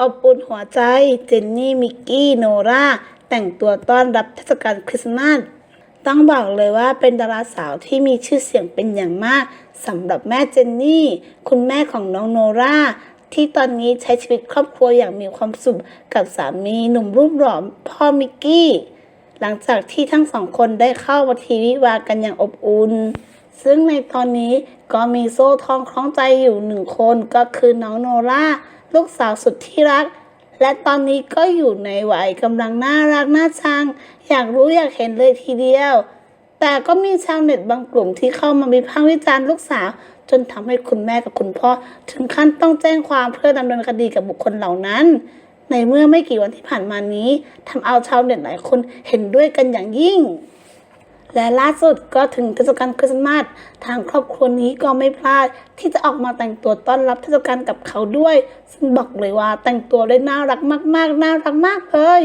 อบอุ่นหัวใจ เจนนี่ มิกกี้ โนราแต่งตัวต้อนรับเทศกาลคริสต์มาสต้องบอกเลยว่าเป็นดาราสาวที่มีชื่อเสียงเป็นอย่างมากสำหรับแม่เจนนี่ คุณแม่ของน้องโนราที่ตอนนี้ใช้ชีวิตครอบครัวอย่างมีความสุขกับสามีหนุ่มรูปหล่อพ่อมิกกี้ หลังจากที่ทั้งสองคนได้เข้ามาทีวิวากันอย่างอบอุ่น ซึ่งในตอนนี้ก็มีโซ่ทองคล้องใจอยู่หนึ่งคนก็คือน้องโนรา ลูกสาวสุดที่รัก และตอนนี้ก็อยู่ในวัยกำลังน่ารักน่าชัง อยากรู้อยากเห็นเลยทีเดียว แต่ก็มีชาวเน็ตบางกลุ่มที่เข้ามาวิพากษ์วิจารณ์ลูกสาว จนทำให้คุณแม่กับคุณพ่อ ถึงขั้นต้องแจ้งความเพื่อดำเนินคดีกับบุคคลเหล่านั้น ในเมื่อไม่กี่วันที่ผ่านมานี้ทำเอาชาวเน็ตหลายคนเห็นด้วยกันอย่างยิ่ง และล่าสุดก็ถึงเทศกาลคริสต์มาสทางครอบครัวนี้ก็ไม่พลาด ที่จะออกมาแต่งตัวต้อนรับเทศกาลกับเขาด้วย ซึ่งบอกเลยว่าแต่งตัวได้น่ารักมาก ๆ น่ารักมากเลย